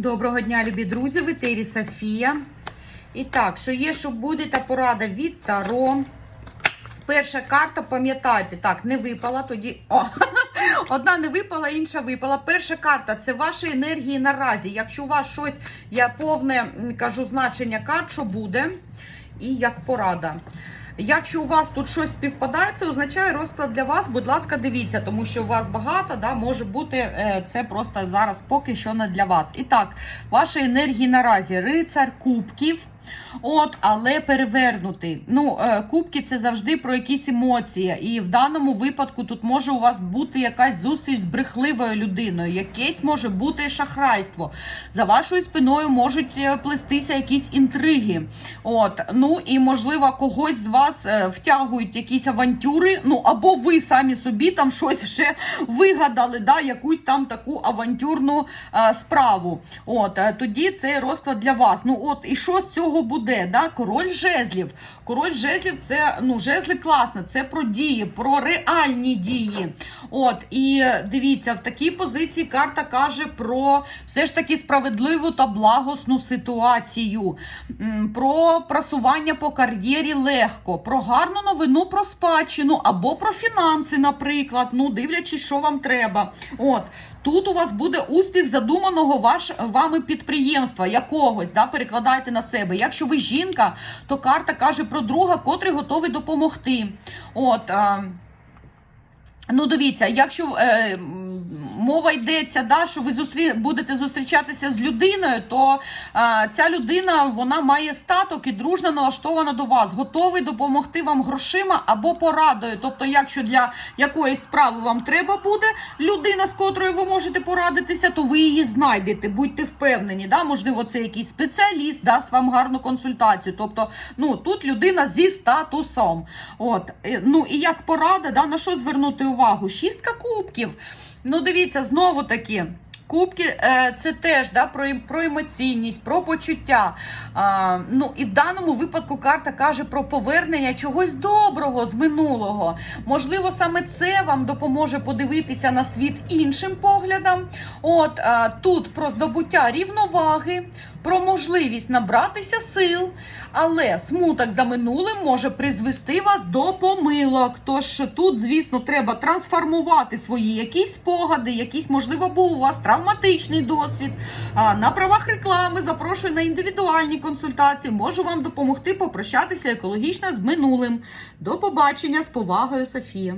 Доброго дня, любі друзі, в етері Софія. І так, що є, що буде, та порада від Таро. Перша карта, пам'ятайте, так, не випала, тоді. О, одна не випала, інша випала. Перша карта це ваші енергії наразі. Якщо у вас щось, я повне кажу значення карт, що буде, і як порада. Якщо у вас тут щось співпадає, це означає розклад для вас. Будь ласка, дивіться, тому що у вас багато, да, може бути е, це просто зараз поки що не для вас. І так, ваші енергії наразі рицар кубків. От, але перевернутий. Ну, е, кубки це завжди про якісь емоції. І в даному випадку тут може у вас бути якась зустріч з брехливою людиною, якесь може бути шахрайство. За вашою спиною можуть е, плестися якісь інтриги. От, ну і можливо, когось з вас е, втягують якісь авантюри. Ну або ви самі собі там щось ще вигадали, да, якусь там таку авантюрну е, справу. От тоді це розклад для вас. Ну от і що з цього буде? Да? Король жезлів. Король жезлів це ну жезли класно, це про дії, про реальні дії. От і дивіться, в такій позиції карта каже про все ж таки справедливу та благосну ситуацію, про просування по кар'єрі легко, про гарну новину про спадщину або про фінанси, наприклад. Ну, дивлячись, що вам треба. От тут у вас буде успіх задуманого ваш вами підприємства якогось, да, перекладайте на себе. Якщо ви жінка, то карта каже про друга, котрий готовий допомогти. От. А, Ну, дивіться, якщо е, мова йдеться, да, що ви зустрі... будете зустрічатися з людиною, то е, ця людина вона має статок і дружно налаштована до вас, готовий допомогти вам грошима або порадою. Тобто, якщо для якоїсь справи вам треба буде людина, з котрою ви можете порадитися, то ви її знайдете. Будьте впевнені, да? можливо, це якийсь спеціаліст дасть вам гарну консультацію. Тобто, ну тут людина зі статусом. От ну і як порада, да, на що звернути увагу? Шістка кубків. Ну, дивіться, знову таки. Кубки е, це теж да, про, ем- про емоційність, про почуття. А, ну і в даному випадку карта каже про повернення чогось доброго з минулого. Можливо, саме це вам допоможе подивитися на світ іншим поглядом. От а, тут про здобуття рівноваги, про можливість набратися сил, але смуток за минулим може призвести вас до помилок. Тож тут, звісно, треба трансформувати свої якісь спогади, якісь, можливо, був у вас травматичний досвід. На правах реклами запрошую на індивідуальні консультації. Можу вам допомогти попрощатися екологічно з минулим. До побачення з повагою, Софія.